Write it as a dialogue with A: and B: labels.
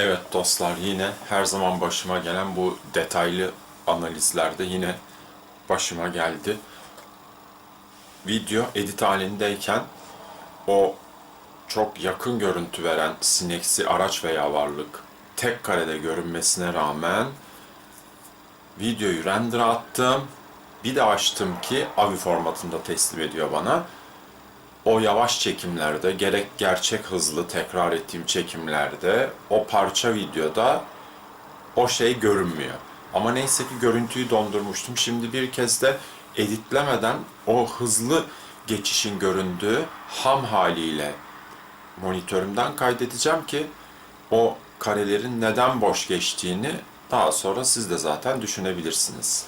A: Evet dostlar yine her zaman başıma gelen bu detaylı analizlerde yine başıma geldi. Video edit halindeyken o çok yakın görüntü veren sineksi araç veya varlık tek karede görünmesine rağmen videoyu render attım. Bir de açtım ki AVI formatında teslim ediyor bana. O yavaş çekimlerde, gerek gerçek hızlı tekrar ettiğim çekimlerde, o parça videoda o şey görünmüyor. Ama neyse ki görüntüyü dondurmuştum. Şimdi bir kez de editlemeden o hızlı geçişin göründüğü ham haliyle monitörümden kaydedeceğim ki o karelerin neden boş geçtiğini daha sonra siz de zaten düşünebilirsiniz.